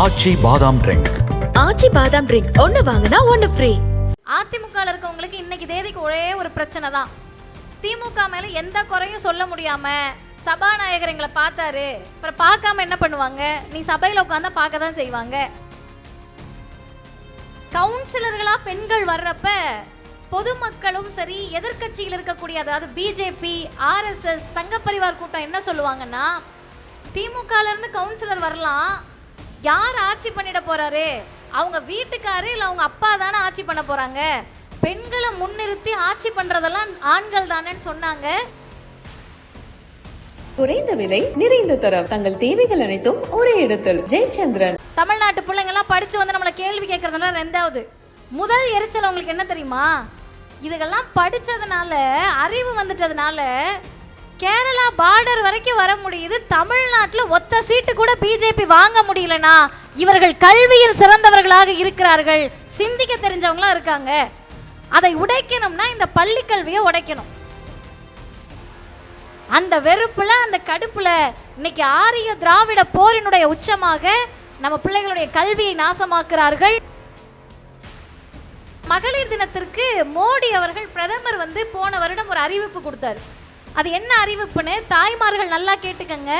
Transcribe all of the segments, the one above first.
ஆச்சி பாதாம் ட்ரிங்க். ஆச்சி பாதாம் ட்ரிங்க். ஒன்னு வாங்கினா ஒன்னு ஃப்ரீ அதிமுகவில் இருக்கவங்களுக்கு இன்னைக்கு தேதிக்கு ஒரே ஒரு பிரச்சனை தான். திமுக மேல எந்த குறையும் சொல்ல முடியாம சபாநாயகர் எங்களை பார்த்தாரு. அப்புறம் பார்க்காம என்ன பண்ணுவாங்க? நீ சபையில உட்காந்தா பார்க்க தான் செய்வாங்க. கவுன்சிலர்களா பெண்கள் வர்றப்ப பொதுமக்களும் சரி எதிர்க்கட்சியில் இருக்கக்கூடிய அதாவது பிஜேபி ஆர்எஸ்எஸ் சங்க பரிவார் கூட்டம் என்ன சொல்லுவாங்கன்னா திமுகல இருந்து கவுன்சிலர் வரலாம். யார் ஆட்சி பண்ணிட போறாரு? அவங்க வீட்டுக்காரு இல்ல அவங்க அப்பா தானே ஆட்சி பண்ண போறாங்க? பெண்களை முன்னிறுத்தி ஆட்சி பண்றதெல்லாம் ஆண்கள் தானேன்னு சொன்னாங்க. குறைந்த விலை நிறைந்த தரம். தங்கள் தேவைகள் அனைத்தும் ஒரே இடத்தில். ஜெயச்சந்திரன். தமிழ்நாட்டு பிள்ளைங்கெல்லாம் படிச்சு வந்து நம்மளை கேள்வி கேட்கறதெல்லாம் ரெண்டாவது. முதல் எரிச்சல் உங்களுக்கு என்ன தெரியுமா? இதுகெல்லாம் படிச்சதுனால அறிவு வந்துட்டதுனால கேரளா பார்டர் வரைக்கும் வர முடியுது. தமிழ்நாட்டில் ஒத்த சீட்டு கூட பிஜேபி வாங்க முடியலனா இவர்கள் கல்வியில் சிறந்தவர்களாக இருக்கிறார்கள். சிந்திக்க தெரிஞ்சவங்களா இருக்காங்க. அதை உடைக்கணும்னா இந்த பள்ளி கல்வியை உடைக்கணும். அந்த வெறுப்புல அந்த கடுப்புல இன்னைக்கு ஆரிய திராவிட போரினுடைய உச்சமாக நம்ம பிள்ளைகளுடைய கல்வியை நாசமாக்குறார்கள். மகளிர் தினத்திற்கு மோடி அவர்கள் பிரதமர் வந்து போன வருடம் ஒரு அறிவிப்பு கொடுத்தாரு. அது என்ன அறிவிப்புன்னு தாய்மார்கள் நல்லா கேட்டுக்கங்க.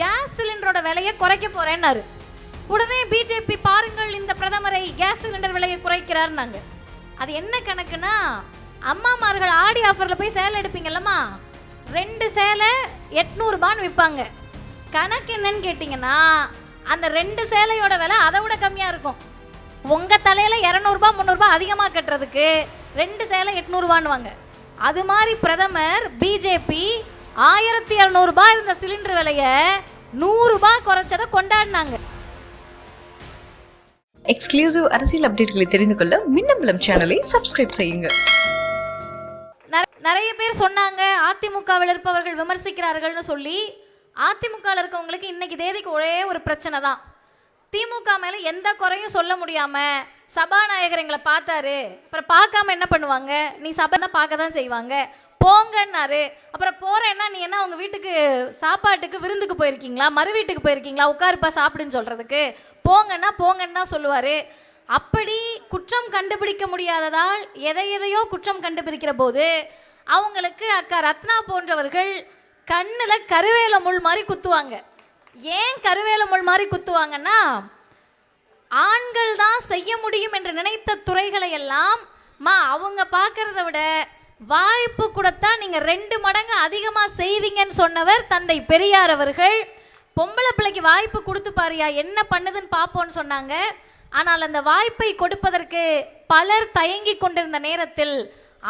கேஸ் சிலிண்டரோட விலையை குறைக்க போறேன்னாரு. உடனே பிஜேபி பாருங்கள் இந்த பிரதமரை கேஸ் சிலிண்டர் விலையை குறைக்கிறார்னாங்க அது என்ன கணக்குனா அம்மாமார்கள் ஆடி ஆஃபரில் போய் சேலை எடுப்பீங்கல்லம்மா. ரெண்டு சேலை எட்நூறுபான்னு விற்பாங்க கணக்கு என்னன்னு கேட்டிங்கன்னா அந்த ரெண்டு சேலையோட விலை அதை விட கம்மியாக இருக்கும். உங்கள் தலையில் இரநூறுபா முந்நூறுபா அதிகமாக கட்டுறதுக்கு ரெண்டு சேலை எட்நூறுபான்னுவாங்க அது மாதிரி பிரதமர் பிஜேபி ஆயிரத்தி இரநூறுபா இருந்த சிலிண்டர் விலையை நூறுரூபா குறைச்சதை கொண்டாடினாங்க. எக்ஸ்க்ளூசிவ் அரசியல் அப்டேட்களை தெரிந்து கொள்ள மின்னம்பலம் சேனலை சப்ஸ்கிரைப் செய்யுங்க. நிற- நிறைய பேர் சொன்னாங்க அதிமுகவில் இருப்பவர்கள் விமர்சிக்கிறார்கள்னு சொல்லி அதிமுகவில் இருக்கவங்களுக்கு இன்னைக்கு தேதிக்கு ஒரே ஒரு பிரச்சனை தான் திமுக மேல எந்த குறையும் சொல்ல முடியாம சபாநாயகர் எங்களை பார்த்தாரு. அப்புறம் பார்க்காம என்ன பண்ணுவாங்க? நீ சபை தான் பார்க்க தான் செய்வாங்க. போங்கன்னாரு. அப்புறம் போறேன்னா நீ என்ன உங்க வீட்டுக்கு சாப்பாட்டுக்கு விருந்துக்கு போயிருக்கீங்களா? மறு வீட்டுக்கு போயிருக்கீங்களா? உட்காருப்பா சாப்பிடுன்னு சொல்றதுக்கு. போங்கன்னா போங்கன்னு தான் சொல்லுவாரு. அப்படி குற்றம் கண்டுபிடிக்க முடியாததால் எதை எதையோ குற்றம் கண்டுபிடிக்கிற போது அவங்களுக்கு அக்கா ரத்னா போன்றவர்கள் கண்ணில் கருவேல முள் மாதிரி குத்துவாங்க. ஏன் கருவேல முள் மாதிரி குத்துவாங்கன்னா ஆண்கள் தான் செய்ய முடியும் என்று நினைத்த துறைகளை எல்லாம் மா அவங்க பார்க்கறத விட வாய்ப்பு கொடுத்தா நீங்க ரெண்டு மடங்கு அதிகமா செய்வீங்கன்னு சொன்னவர் தந்தை பெரியார் அவர்கள். பொம்பளை பிள்ளைக்கு வாய்ப்பு கொடுத்து பாரியா என்ன பண்ணுதுன்னு பார்ப்போம்னு சொன்னாங்க. ஆனால் அந்த வாய்ப்பை கொடுப்பதற்கு பலர் தயங்கி கொண்டிருந்த நேரத்தில்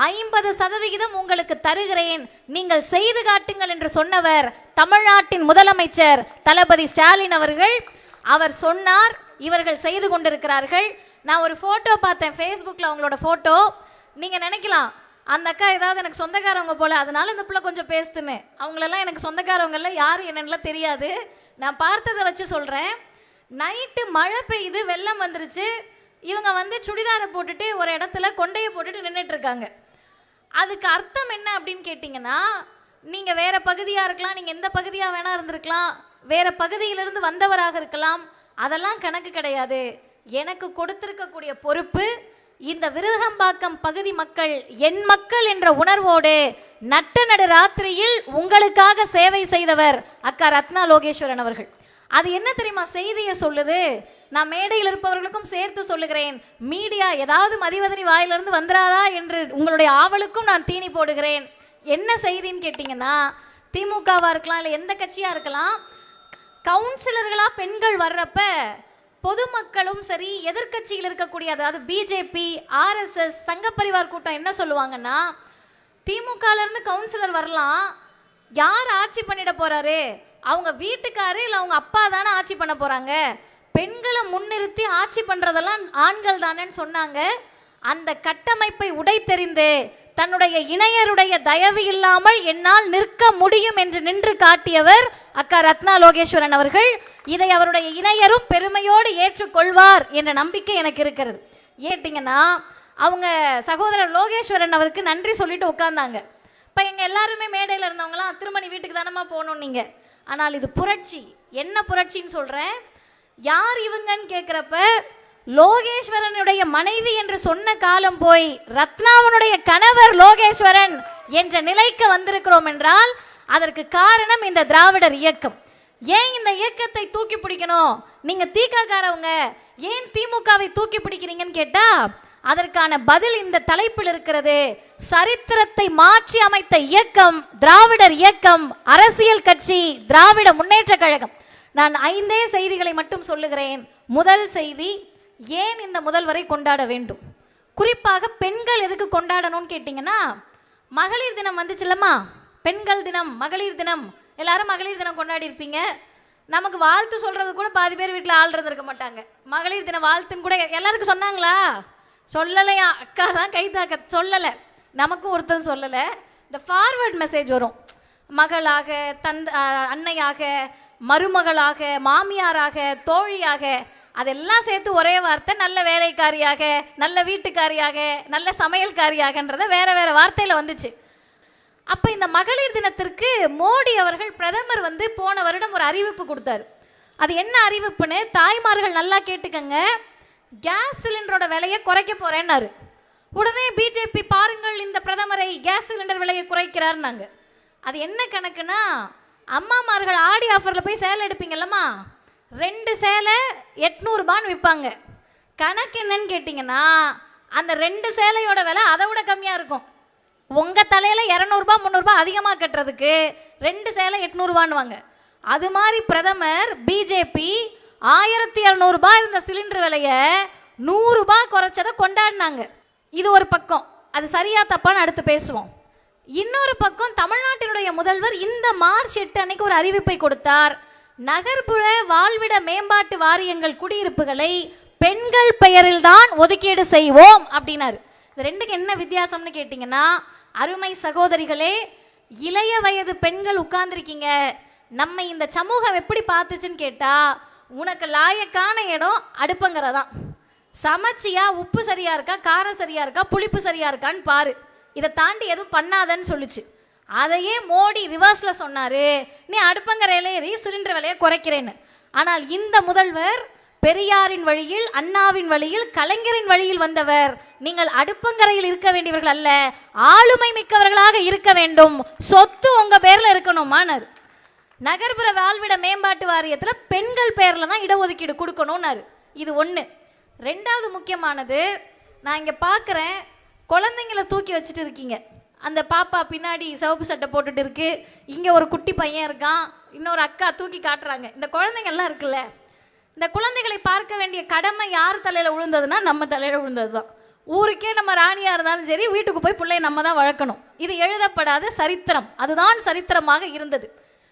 ஐம்பது சதவிகிதம் உங்களுக்கு தருகிறேன். நீங்கள் செய்து காட்டுங்கள் என்று சொன்னவர் தமிழ்நாட்டின் முதலமைச்சர் தளபதி ஸ்டாலின் அவர்கள். அவர் சொன்னார் இவர்கள் செய்து கொண்டிருக்கிறார்கள். நான் ஒரு ஃபோட்டோ பார்த்தேன் ஃபேஸ்புக்கில் அவங்களோட ஃபோட்டோ நீங்கள் நினைக்கலாம் அந்த அக்கா ஏதாவது எனக்கு சொந்தக்காரவங்க போல அதனால இந்த பிள்ளை கொஞ்சம் பேசுதுன்னு. அவங்களெல்லாம் எனக்கு சொந்தக்காரவங்கள யார் என்னன்னுலாம் தெரியாது. நான் பார்த்ததை வச்சு சொல்கிறேன் நைட்டு மழை பெய்யுது வெள்ளம் வந்துருச்சு. இவங்க வந்து சுடிதாரை போட்டுட்டு ஒரு இடத்துல கொண்டையை போட்டுட்டு நின்றுட்டு இருக்காங்க. அதுக்கு அர்த்தம் என்ன அப்படின்னு கேட்டிங்கன்னா நீங்கள் வேற பகுதியாக இருக்கலாம் நீங்கள் எந்த பகுதியாக வேணா இருந்திருக்கலாம் வேற பகுதியிலிருந்து வந்தவராக இருக்கலாம் அதெல்லாம் கணக்கு கிடையாது. எனக்கு கொடுத்திருக்கக்கூடிய பொறுப்பு இந்த விருகம்பாக்கம் பகுதி மக்கள் என் மக்கள் என்ற உணர்வோடு நட்ட நடு ராத்திரியில் உங்களுக்காக சேவை செய்தவர் அக்கா ரத்னா லோகேஸ்வரன் அவர்கள். அது என்ன தெரியுமா? செய்தியை சொல்லுது நான் மேடையில் இருப்பவர்களுக்கும் சேர்த்து சொல்லுகிறேன். மீடியா ஏதாவது மதிவதனி வாயிலிருந்து வந்துடாதா என்று உங்களுடைய ஆவலுக்கும் நான் தீனி போடுகிறேன். என்ன செய்தின்னு கேட்டிங்கன்னா திமுகவாக இருக்கலாம் இல்லை எந்த கட்சியாக இருக்கலாம் கவுன்சிலர்களாக பெண்கள் வர்றப்ப பொதுமக்களும் சரி எதிர்க்கட்சியில் இருக்கக்கூடிய அதாவது பிஜேபி ஆர்எஸ்எஸ் சங்கப்பரிவார் கூட்டம் என்ன சொல்லுவாங்கன்னா திமுகலேருந்து கவுன்சிலர் வரலாம் யார் ஆட்சி பண்ணிட போகிறாரு அவங்க வீட்டுக்காரு இல்லை அவங்க அப்பா தானே ஆட்சி பண்ண போகிறாங்க பெண்களை முன்னிறுத்தி ஆட்சி பண்றதெல்லாம் ஆண்கள் தானேன்னு சொன்னாங்க. அந்த கட்டமைப்பை உடை தெரிந்து தன்னுடைய இணையருடைய தயவு இல்லாமல் என்னால் நிற்க முடியும் என்று நின்று காட்டியவர் அக்கா ரத்னா லோகேஸ்வரன் அவர்கள். இதை அவருடைய இணையரும் பெருமையோடு ஏற்றுக்கொள்வார் என்ற நம்பிக்கை எனக்கு இருக்கிறது. ஏட்டிங்கன்னா அவங்க சகோதரர் லோகேஸ்வரன் அவருக்கு நன்றி சொல்லிட்டு உட்கார்ந்தாங்க. இப்போ எங்கள் எல்லாருமே மேடையில் இருந்தவங்களாம் திருமணி வீட்டுக்கு தானம்மா போகணும் நீங்கள் ஆனால் இது புரட்சி. என்ன புரட்சின்னு சொல்கிறேன் யார் இவங்கன்னு கேட்குறப்ப லோகேஸ்வரனுடைய மனைவி என்று சொன்ன காலம் போய் ரத்னாவனுடைய கணவர் லோகேஸ்வரன் என்ற நிலைக்கு வந்திருக்கிறோம் என்றால் அதற்கு காரணம் இந்த திராவிடர் இயக்கம். ஏன் இந்த இயக்கத்தை தூக்கி பிடிக்கணும்? நீங்க தீக்காக்காரவங்க ஏன் திமுகவை தூக்கி பிடிக்கிறீங்கன்னு கேட்டா அதற்கான பதில் இந்த தலைப்பில் இருக்கிறது. சரித்திரத்தை மாற்றி அமைத்த இயக்கம் திராவிடர் இயக்கம் அரசியல் கட்சி திராவிட முன்னேற்ற கழகம். நான் ஐந்தே செய்திகளை மட்டும் சொல்லுகிறேன். முதல் செய்தி ஏன் இந்த முதல்வரை கொண்டாட வேண்டும்? குறிப்பாக பெண்கள் எதுக்கு கொண்டாடணும்னு கேட்டிங்கன்னா மகளிர் தினம் வந்துச்சுல்லம்மா பெண்கள் தினம் மகளிர் தினம். எல்லாரும் மகளிர் தினம் கொண்டாடி இருப்பீங்க. நமக்கு வாழ்த்து சொல்கிறது கூட பாதி பேர் வீட்டில் ஆள் இருந்திருக்க மாட்டாங்க. மகளிர் தின வாழ்த்துன்னு கூட எல்லாருக்கும் சொன்னாங்களா? சொல்லலையா? அக்கா தான் கைதாக்க சொல்லலை. நமக்கும் ஒருத்தரும் சொல்லலை. இந்த ஃபார்வர்ட் மெசேஜ் வரும். மகளாக தந்த அன்னையாக மருமகளாக மாமியாராக தோழியாக அதெல்லாம் சேர்த்து ஒரே வார்த்தை நல்ல வேலைக்காரியாக நல்ல வீட்டுக்காரியாக நல்ல சமையல்காரியாகன்றத வேற வேற வார்த்தையில் வந்துச்சு. அப்போ இந்த மகளிர் தினத்திற்கு மோடி அவர்கள் பிரதமர் வந்து போன வருடம் ஒரு அறிவிப்பு கொடுத்தாரு. அது என்ன அறிவிப்புன்னு தாய்மார்கள் நல்லா கேட்டுக்கங்க. கேஸ் சிலிண்டரோட விலையை குறைக்க போறேன்னாரு. உடனே பிஜேபி பாருங்கள் இந்த பிரதமரை கேஸ் சிலிண்டர் விலையை குறைக்கிறார்னாங்க. அது என்ன கணக்குன்னா அம்மாமார்கள் ஆடி ஆஃபரில் போய் சேலை எடுப்பீங்கல்லம்மா? ரெண்டு சேலை எட்நூறுபான்னு விற்பாங்க கணக்கு என்னன்னு கேட்டிங்கன்னா அந்த ரெண்டு சேலையோட விலை அதை விட கம்மியாக இருக்கும். உங்கள் தலையில் இரநூறுபா முந்நூறுபா அதிகமாக கட்டுறதுக்கு ரெண்டு சேலை எட்நூறுபான்னுவாங்க. அது மாதிரி பிரதமர் பிஜேபி ஆயிரத்தி இரநூறுபா இருந்த சிலிண்டர் விலையை நூறுரூபா குறைச்சதை கொண்டாடினாங்க. இது ஒரு பக்கம். அது சரியா தப்பான்னு அடுத்து பேசுவோம். இன்னொரு பக்கம் தமிழ்நாட்டினுடைய முதல்வர் இந்த மார்ச் எட்டு அன்னைக்கு ஒரு அறிவிப்பை கொடுத்தார். நகர்ப்புற வாழ்விட மேம்பாட்டு வாரியங்கள் குடியிருப்புகளை பெண்கள் பெயரில் தான் ஒதுக்கீடு செய்வோம் அப்படின்னாரு. இது ரெண்டுக்கு என்ன வித்தியாசம்னு கேட்டிங்கன்னா அருமை சகோதரிகளே இளைய வயது பெண்கள் உட்கார்ந்துருக்கீங்க. நம்ம இந்த சமூகம் எப்படி பார்த்துச்சுன்னு கேட்டால் உனக்கு லாயக்கான இடம் அடுப்பங்கிறதான் சமைச்சியா உப்பு சரியா இருக்கா காரம் சரியா இருக்கா புளிப்பு சரியா இருக்கான்னு பாரு. இதை தாண்டி எதுவும் பண்ணாதன்னு சொல்லுச்சு. அதையே மோடி ரிவர்ஸில் சொன்னார். நீ அடுப்பங்கரையில ஏறி சிலிண்டர் விலையை குறைக்கிறேன்னு. ஆனால் இந்த முதல்வர் பெரியாரின் வழியில் அண்ணாவின் வழியில் கலைஞரின் வழியில் வந்தவர். நீங்கள் அடுப்பங்கரையில் இருக்க வேண்டியவர்கள் அல்ல ஆளுமை மிக்கவர்களாக இருக்க வேண்டும். சொத்து உங்க பேர்ல இருக்கணுமானார். நகர்ப்புற வாழ்விட மேம்பாட்டு வாரியத்தில் பெண்கள் பேரில் தான் இடஒதுக்கீடு கொடுக்கணும்னாரு. இது ஒன்று ரெண்டாவது முக்கியமானது நான் இங்கே பார்க்குறேன் குழந்தைங்கள தூக்கி வச்சுட்டு இருக்கீங்க. அந்த பாப்பா பின்னாடி சிவப்பு சட்டை போட்டுட்டு இருக்கு. இங்கே ஒரு குட்டி பையன் இருக்கான். இன்னொரு அக்கா தூக்கி காட்டுறாங்க. இந்த குழந்தைங்கள்லாம் இருக்குல்ல இந்த குழந்தைகளை பார்க்க வேண்டிய கடமை யார் தலையில் விழுந்ததுன்னா நம்ம தலையில் விழுந்தது தான் ஊருக்கே நம்ம ராணியாக இருந்தாலும் சரி வீட்டுக்கு போய் பிள்ளைய நம்ம தான் வளர்க்கணும். இது எழுதப்படாத சரித்திரம். அதுதான் சரித்திரமாக இருந்தது.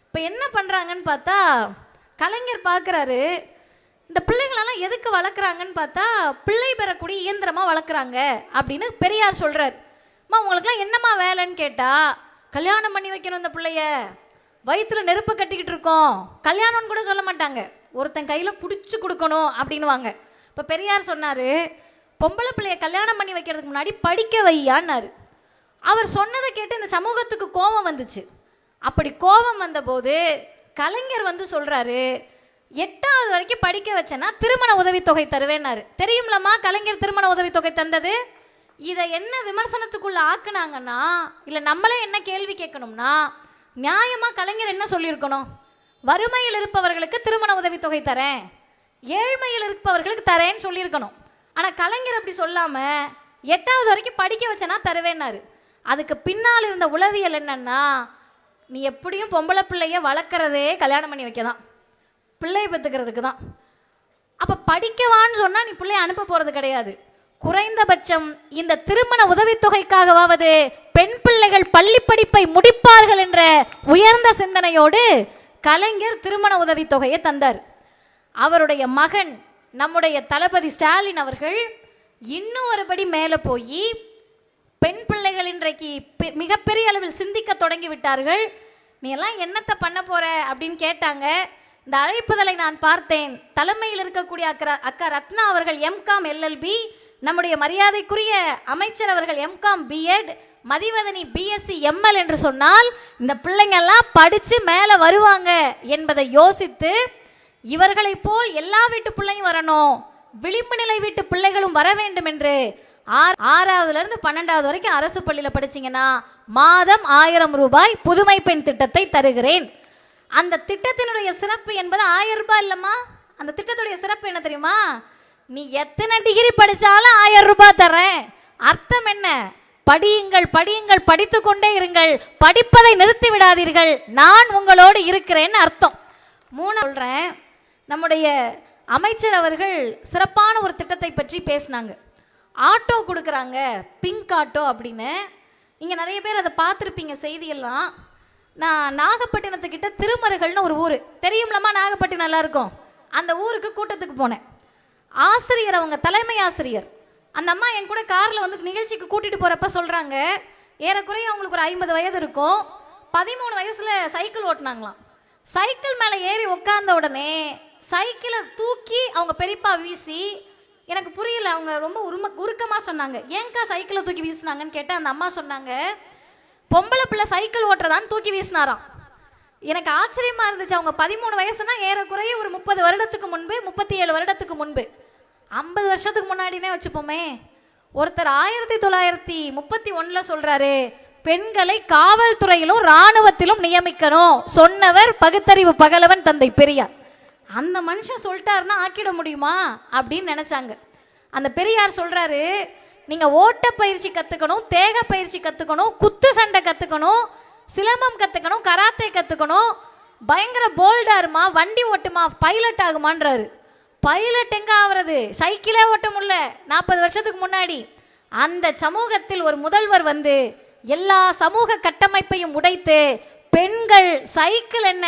இப்போ என்ன பண்ணுறாங்கன்னு பார்த்தா கலைஞர் பார்க்குறாரு இந்த பிள்ளைங்களெல்லாம் எதுக்கு வளர்க்குறாங்கன்னு பார்த்தா பிள்ளை பெறக்கூடிய இயந்திரமாக வளர்க்குறாங்க அப்படின்னு பெரியார் சொல்கிறார் அம்மா உங்களுக்குலாம் என்னம்மா வேலைன்னு கேட்டால் கல்யாணம் பண்ணி வைக்கணும் இந்த பிள்ளைய. வயிற்றுல நெருப்பு கட்டிக்கிட்டு இருக்கோம். கல்யாணம்னு கூட சொல்ல மாட்டாங்க. ஒருத்தன் கையில் பிடிச்சி கொடுக்கணும் அப்படின்னுவாங்க. இப்போ பெரியார் சொன்னார் பொம்பளை பிள்ளைய கல்யாணம் பண்ணி வைக்கிறதுக்கு முன்னாடி படிக்க வையான்னாரு. அவர் சொன்னதை கேட்டு இந்த சமூகத்துக்கு கோபம் வந்துச்சு. அப்படி கோபம் வந்தபோது கலைஞர் வந்து சொல்கிறாரு எட்டாவது வரைக்கும் படிக்க வச்சேன்னா திருமண உதவித்தொகை தருவேன்னாரு. தெரியும்லம்மா கலைஞர் திருமண உதவித்தொகை தந்தது? இதை என்ன விமர்சனத்துக்குள்ள ஆக்குனாங்கன்னா இல்லை நம்மளே என்ன கேள்வி கேட்கணும்னா நியாயமாக கலைஞர் என்ன சொல்லியிருக்கணும்? வறுமையில் இருப்பவர்களுக்கு திருமண உதவித்தொகை தரேன். ஏழ்மையில் இருப்பவர்களுக்கு தரேன்னு சொல்லியிருக்கணும். ஆனால் கலைஞர் அப்படி சொல்லாமல் எட்டாவது வரைக்கும் படிக்க வச்சேன்னா தருவேன்னாரு. அதுக்கு பின்னால் இருந்த உளவியல் என்னன்னா நீ எப்படியும் பொம்பளை பிள்ளைய வளர்க்குறதே கல்யாணம் பண்ணி வைக்க தான் பிள்ளையை பெற்றுக்கிறதுக்கு தான். அப்போ படிக்கவான்னு சொன்னால் நீ பிள்ளைய அனுப்ப போகிறது கிடையாது. குறைந்தபட்சம் இந்த திருமண உதவித்தொகைக்காகவாவது பெண் பிள்ளைகள் பள்ளி படிப்பை முடிப்பார்கள் என்ற உயர்ந்த சிந்தனையோடு கலைஞர் திருமண உதவித்தொகையை தந்தார். அவருடைய மகன் நம்முடைய தளபதி ஸ்டாலின் அவர்கள் இன்னும் ஒருபடி மேலே போய் பெண் பிள்ளைகள் இன்றைக்கு பெ- மிகப்பெரிய அளவில் சிந்திக்க தொடங்கி விட்டார்கள். நீ எல்லாம் என்னத்தை பண்ண போற அப்படின்னு கேட்டாங்க. இந்த அழைப்புதலை நான் பார்த்தேன். தலைமையில் இருக்கக்கூடிய அக்கா அக்கா ரத்னா அவர்கள் எம்காம் எல்எல்பி நம்முடைய மரியாதைக்குரிய அமைச்சர் அவர்கள் MCom BEd Mathivathani BSc ML என்று சொன்னால் இந்த பிள்ளைங்க எல்லாம் படிச்சு மேலே வருவாங்க என்பதை யோசித்து இவர்களைப் போல் எல்லா வீட்டு பிள்ளையும் வரணும். விளிம்பு நிலை வீட்டு பிள்ளைகளும் வர வேண்டும் என்று ஆறு ஆறாவதுல இருந்து பன்னெண்டாவது வரைக்கும் அரசு பள்ளியில படிச்சீங்கன்னா மாதம் ஆயிரம் ரூபாய் புதுமை பெண் திட்டத்தை தருகிறேன். அந்த திட்டத்தினுடைய சிறப்பு என்பது ஆயிரம் ரூபாய் இல்லம்மா. அந்த திட்டத்துடைய சிறப்பு என்ன தெரியுமா? நீ எத்தனை டிகிரி படித்தாலும் ஆயிரம் ரூபாய் தரேன் அர்த்தம் என்ன? படியுங்கள் படியுங்கள் படித்து கொண்டே இருங்கள். படிப்பதை நிறுத்தி விடாதீர்கள். நான் உங்களோடு இருக்கிறேன்னு அர்த்தம். மூணு சொல்கிறேன் நம்முடைய அமைச்சர் அவர்கள் சிறப்பான ஒரு திட்டத்தை பற்றி பேசினாங்க. ஆட்டோ கொடுக்குறாங்க. பிங்க் ஆட்டோ அப்படின்னு. இங்கே நிறைய பேர் அதை பார்த்துருப்பீங்க செய்தியெல்லாம். நான் நாகப்பட்டினத்துக்கிட்ட திருமருகள்னு ஒரு ஊர். தெரியும்லம்மா நாகப்பட்டினம் நல்லா இருக்கும் அந்த ஊருக்கு கூட்டத்துக்கு போனேன். ஆசிரியர் அவங்க தலைமை ஆசிரியர். அந்த அம்மா என் கூட காரில் வந்து நிகழ்ச்சிக்கு கூட்டிட்டு போகிறப்ப சொல்கிறாங்க ஏறக்குறைய அவங்களுக்கு ஒரு ஐம்பது வயது இருக்கும். பதிமூணு வயசில் சைக்கிள் ஓட்டினாங்களாம். சைக்கிள் மேலே ஏறி உட்கார்ந்த உடனே சைக்கிளை தூக்கி அவங்க பெரியப்பா வீசி எனக்கு புரியல அவங்க ரொம்ப உரும உருக்கமாக சொன்னாங்க. ஏங்க்கா சைக்கிளை தூக்கி வீசினாங்கன்னு கேட்டால் அந்த அம்மா சொன்னாங்க பொம்பளை பிள்ளை சைக்கிள் ஓட்டுறதான்னு தூக்கி வீசினாராம். எனக்கு ஆச்சரியமா இருந்துச்சு. அவங்க பதிமூணு வயசுனா ஏறக்குறைய ஒரு முப்பது வருடத்துக்கு முன்பு முப்பத்தி ஏழு வருடத்துக்கு முன்பு. ஐம்பது வருஷத்துக்கு முன்னாடினே வச்சுப்போமே. ஒருத்தர் ஆயிரத்தி தொள்ளாயிரத்தி முப்பத்தி ஒன்றில் சொல்றாரு பெண்களை காவல்துறையிலும் இராணுவத்திலும் நியமிக்கணும். சொன்னவர் பகுத்தறிவு பகலவன் தந்தை பெரியார். அந்த மனுஷன் சொல்லிட்டாருன்னா ஆக்கிட முடியுமா அப்படின்னு நினைச்சாங்க. அந்த பெரியார் சொல்றாரு நீங்க ஓட்ட பயிற்சி கத்துக்கணும் தேக பயிற்சி கத்துக்கணும் குத்து சண்டை கத்துக்கணும் சிலம்பம் கத்துக்கணும் கராத்தே கத்துக்கணும். பயங்கர போல்டாருமா வண்டி ஓட்டுமா பைலட் ஆகுமான்றாரு. பைலட் எங்க ஆகுறது சைக்கிளே ஓட்ட முடியல. நாற்பது வருஷத்துக்கு முன்னாடி. அந்த சமூகத்தில் ஒரு முதல்வர் வந்து எல்லா சமூக கட்டமைப்பையும் உடைத்து பெண்கள் சைக்கிள் என்ன?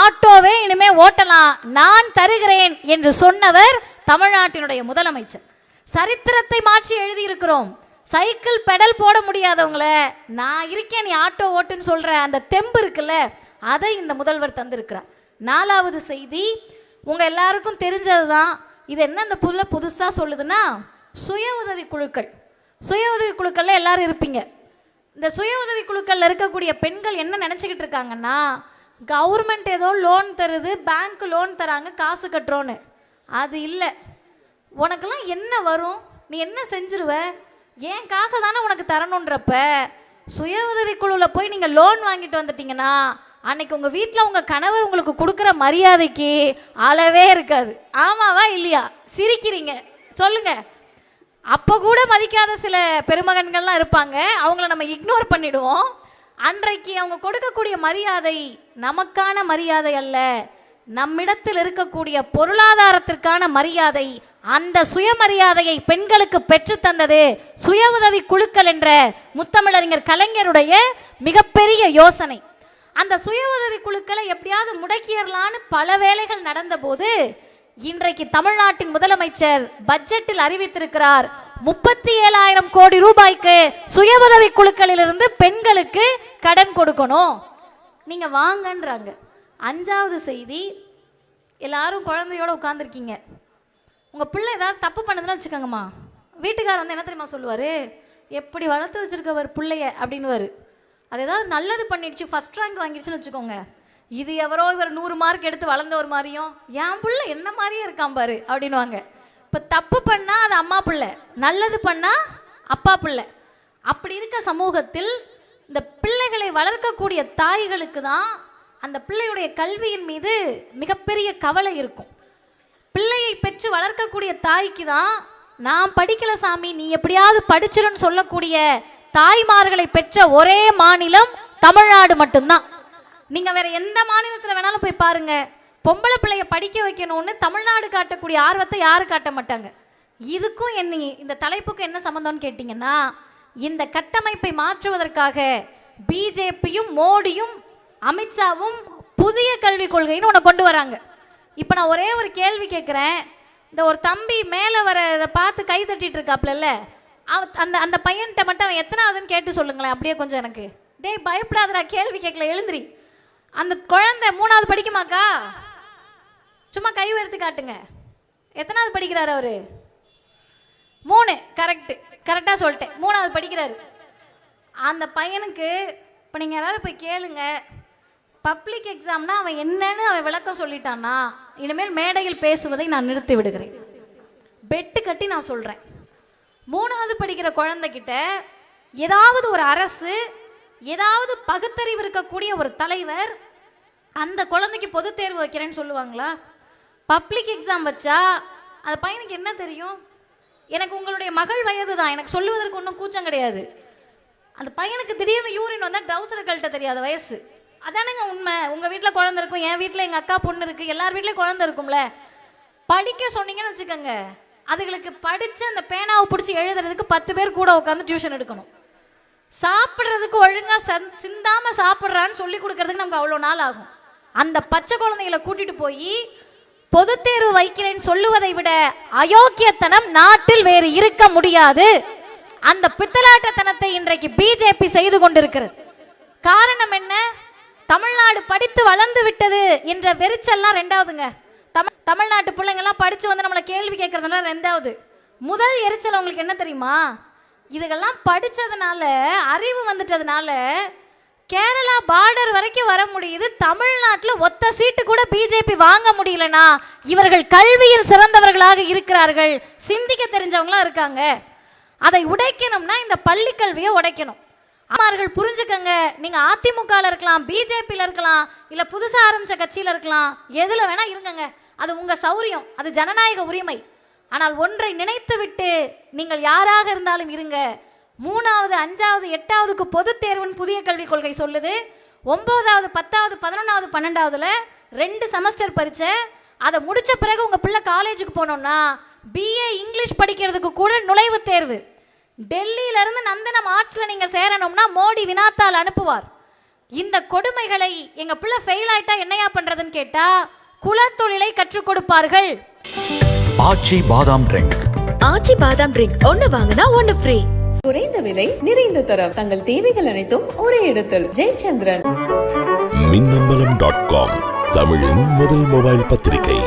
ஆட்டோவே இனிமே ஓட்டலாம். நான் தருகிறேன் என்று சொன்னவர் தமிழ்நாட்டினுடைய முதலமைச்சர். சரித்திரத்தை மாற்றி எழுதியிருக்கிறோம். சைக்கிள் பெடல் போட முடியாதவங்கள நான் இருக்கேன் நீ ஆட்டோ ஓட்டுன்னு சொல்கிற அந்த தெம்பு இருக்குல்ல அதை இந்த முதல்வர் தந்திருக்கிறார். நாலாவது செய்தி உங்கள் எல்லாருக்கும் தெரிஞ்சது தான் இது என்ன இந்த புள்ள புதுசாக சொல்லுதுன்னா சுய உதவி குழுக்கள். சுய உதவி குழுக்களில் எல்லாரும் இருப்பீங்க. இந்த சுய உதவி குழுக்களில் இருக்கக்கூடிய பெண்கள் என்ன நினச்சிக்கிட்டு இருக்காங்கன்னா கவர்மெண்ட் ஏதோ லோன் தருது பேங்க் லோன் தராங்க காசு கட்டுறோன்னு. அது இல்லை. உனக்கெல்லாம் என்ன வரும்? நீ என்ன செஞ்சிருவ? ஏன் காசை தானே உனக்கு தரணுன்றப்ப சுய உதவிக்குழுவில் போய் நீங்கள் லோன் வாங்கிட்டு வந்துட்டீங்கன்னா அன்னைக்கு உங்கள் வீட்டில் உங்கள் கணவர் உங்களுக்கு கொடுக்குற மரியாதைக்கு அளவே இருக்காது. ஆமாவா இல்லையா? சிரிக்கிறீங்க. சொல்லுங்க. அப்போ கூட மதிக்காத சில பெருமகன்கள்லாம் இருப்பாங்க. அவங்கள நம்ம இக்னோர் பண்ணிடுவோம். அன்றைக்கு அவங்க கொடுக்கக்கூடிய மரியாதை நமக்கான மரியாதை அல்ல. நம்மிடத்தில் இருக்கக்கூடிய பொருளாதாரத்திற்கான மரியாதை அந்த சுயமரியாதையை பெண்களுக்கு பெற்று தந்தது சுய உதவி குழுக்கள் என்ற முத்தமிழறிஞர் கலைஞருடைய மிகப்பெரிய யோசனை. அந்த சுய உதவி குழுக்களை எப்படியாவது முடக்கிடலான்னு பல வேலைகள் நடந்தபோது இன்றைக்கு தமிழ்நாட்டின் முதலமைச்சர் பட்ஜெட்டில் அறிவித்திருக்கிறார் முப்பத்தி ஏழாயிரம் கோடி ரூபாய்க்கு சுய உதவி குழுக்களிலிருந்து பெண்களுக்கு கடன் கொடுக்கணும். நீங்க வாங்கன்றாங்க. அஞ்சாவது செய்தி எல்லாரும் குழந்தையோட உட்காந்துருக்கீங்க உங்கள் பிள்ளை ஏதாவது தப்பு பண்ணுதுன்னு வச்சுக்கோங்கம்மா. வீட்டுக்காரர் வந்து என்ன தெரியுமா சொல்லுவார்? எப்படி வளர்த்து வச்சுருக்கவர் பிள்ளைய அப்படின்னுவார். அது ஏதாவது நல்லது பண்ணிடுச்சு ஃபஸ்ட் ரேங்க் வாங்கிடுச்சுன்னு வச்சுக்கோங்க. இது எவரோ இவர் நூறு மார்க் எடுத்து வளர்ந்த ஒரு மாதிரியும் என் பிள்ளை என்ன மாதிரியே இருக்கான் பாரு அப்படின்னுவாங்க. இப்போ தப்பு பண்ணால் அது அம்மா பிள்ளை நல்லது பண்ணால் அப்பா பிள்ளை. அப்படி இருக்க சமூகத்தில் இந்த பிள்ளைகளை வளர்க்கக்கூடிய தாய்களுக்கு தான் அந்த பிள்ளையுடைய கல்வியின் மீது மிகப்பெரிய கவலை இருக்கும். பிள்ளையை பெற்று வளர்க்கக்கூடிய தாய்க்கு தான் நான் படிக்கல சாமி நீ எப்படியாவது படிச்சிருன்னு சொல்லக்கூடிய தாய்மார்களை பெற்ற ஒரே மாநிலம் தமிழ்நாடு மட்டும்தான். நீங்க வேற எந்த மாநிலத்துல வேணாலும் போய் பாருங்க. பொம்பளை பிள்ளைய படிக்க வைக்கணும்னு தமிழ்நாடு காட்டக்கூடிய ஆர்வத்தை யாரும் காட்ட மாட்டாங்க. இதுக்கும் என்ன இந்த தலைப்புக்கு என்ன சம்மந்தம்னு கேட்டிங்கன்னா இந்த கட்டமைப்பை மாற்றுவதற்காக பிஜேபியும் மோடியும் அமித்ஷாவும் புதிய கல்விக் கொள்கைன்னு ஒன்று கொண்டு வராங்க. இப்போ நான் ஒரே ஒரு கேள்வி கேட்குறேன் இந்த ஒரு தம்பி மேலே வர இதை பார்த்து கை தட்டிட்டு இருக்காப்ல அந்த அந்த பையன்கிட்ட மட்டும் அவன் எத்தனாவதுன்னு கேட்டு சொல்லுங்களேன் அப்படியே கொஞ்சம் எனக்கு. டேய் பயப்படாதடா கேள்வி கேட்கல எழுந்திரி. அந்த குழந்தை மூணாவது படிக்குமாக்கா? சும்மா கை உயர்த்து காட்டுங்க. எத்தனாவது படிக்கிறாரு அவரு? மூணு கரெக்டு கரெக்டாக சொல்லிட்டேன். மூணாவது படிக்கிறாரு. அந்த பையனுக்கு இப்போ நீங்கள் யாராவது போய் கேளுங்க. பப்ளிக் எக்ஸாம்னா அவன் என்னன்னு அவன் விளக்கம் சொல்லிட்டான்னா இனிமேல் மேடையில் பேசுவதை நான் நிறுத்தி விடுகிறேன். பெட்டு கட்டி நான் சொல்கிறேன் மூணாவது படிக்கிற குழந்தைகிட்ட ஏதாவது ஒரு அரசு ஏதாவது பகுத்தறிவு இருக்கக்கூடிய ஒரு தலைவர் அந்த குழந்தைக்கு பொது தேர்வு வைக்கிறேன்னு சொல்லுவாங்களா? பப்ளிக் எக்ஸாம் வச்சா அந்த பையனுக்கு என்ன தெரியும்? எனக்கு உங்களுடைய மகள் வயது தான் எனக்கு சொல்லுவதற்கு ஒன்றும் கூச்சம் கிடையாது. அந்த பையனுக்கு திடீர்னு யூரின் வந்தால் ட்ரௌசர் கழட்ட தெரியாத வயசு. அதானுங்க உண்மை. உங்கள் வீட்டில் குழந்தை இருக்கும் என் வீட்டில் எங்கள் அக்கா பொண்ணு இருக்குது எல்லார் வீட்லேயும் குழந்தை இருக்கும்ல. படிக்க சொன்னீங்கன்னு வச்சுக்கோங்க. அதுகளுக்கு படித்து அந்த பேனாவை பிடிச்சி எழுதுறதுக்கு பத்து பேர் கூட உட்காந்து டியூஷன் எடுக்கணும். சாப்பிட்றதுக்கு ஒழுங்காக சந் சிந்தாமல் சாப்பிட்றான்னு சொல்லி கொடுக்கறதுக்கு நமக்கு அவ்வளோ நாள் ஆகும். அந்த பச்சை குழந்தைகளை கூட்டிட்டு போய் பொது தேர்வு வைக்கிறேன்னு சொல்லுவதை விட அயோக்கியத்தனம் நாட்டில் வேறு இருக்க முடியாது. அந்த பித்தலாட்டத்தனத்தை இன்றைக்கு பிஜேபி செய்து கொண்டிருக்கிறது. காரணம் என்ன? தமிழ்நாடு படித்து வளர்ந்து விட்டது என்ற வெறிச்சல்லாம் ரெண்டாவதுங்க. தமிழ் தமிழ்நாட்டு பிள்ளைங்கள்லாம் படித்து வந்து நம்மளை கேள்வி கேட்குறதுனால ரெண்டாவது. முதல் எரிச்சல் உங்களுக்கு என்ன தெரியுமா? இதுகெல்லாம் படித்ததுனால அறிவு வந்துட்டதுனால கேரளா பார்டர் வரைக்கும் வர முடியுது. தமிழ்நாட்டில் ஒத்த சீட்டு கூட பிஜேபி வாங்க முடியலனா இவர்கள் கல்வியில் சிறந்தவர்களாக இருக்கிறார்கள். சிந்திக்க தெரிஞ்சவங்களா இருக்காங்க. அதை உடைக்கணும்னா இந்த பள்ளி கல்வியை உடைக்கணும். அம்மார்கள் புரிஞ்சுக்கங்க. நீங்க அதிமுகல இருக்கலாம் பிஜேபியில் இருக்கலாம் இல்ல புதுசா ஆரம்பிச்ச கட்சியில இருக்கலாம் எதுல வேணா இருங்கங்க. அது உங்க சௌரியம் அது ஜனநாயக உரிமை. ஆனால் ஒன்றை நினைத்து விட்டு நீங்கள் யாராக இருந்தாலும் இருங்க. மூணாவது அஞ்சாவது எட்டாவதுக்கு பொதுத் தேர்வுன்னு புதிய கல்விக் கொள்கை சொல்லுது. ஒன்பதாவது பத்தாவது பதினொன்றாவது பன்னெண்டாவதுல ரெண்டு செமஸ்டர் பரீட்சை. அதை முடிச்ச பிறகு உங்க பிள்ளை காலேஜுக்கு போனோம்னா பிஏ இங்கிலீஷ் படிக்கிறதுக்கு கூட நுழைவுத் தேர்வு. டெல்லியில இருந்து நந்தனம் ஆர்ட்ஸ்ல நீங்க சேரணும்னா மோடி வினாத்தாள் அனுப்புவார். இந்த கொடுமைகளை எங்க பிள்ளை ஃபெயில் ஆயிட்டா என்னையா பண்றதுன்னு கேட்டா குலத்தொழிலை கற்றுக் கொடுப்பார்கள். ஆச்சி பாதாம் ட்ரிங்க் ஆச்சி பாதாம் ட்ரிங்க் ஒன்னு வாங்கினா ஒன்னு ஃப்ரீ குறைந்த விலை நிறைந்த தரம். தங்கள் தேவைகள் அனைத்தும் ஒரே இடத்தில். ஜெயச்சந்திரன். மின்னம்பலம் டாட் காம் தமிழின் முதல் மொபைல் பத்திரிகை.